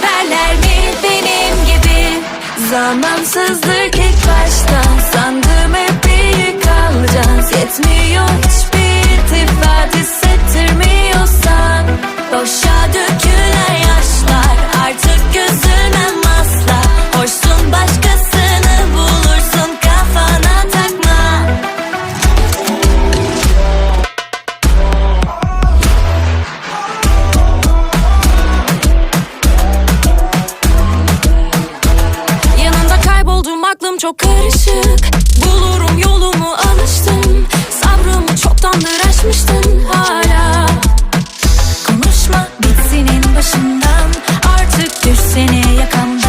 severler mi benim gibi? Zamansızlık ilk başta Sandım hep büyük kalacağız. Yetmiyor Aklım çok karışık. Bulurum yolumu alıştım. Sabrımı çoktandır aşmıştın hala. Konuşma bitsenin başından. Artık düşsene yakamdan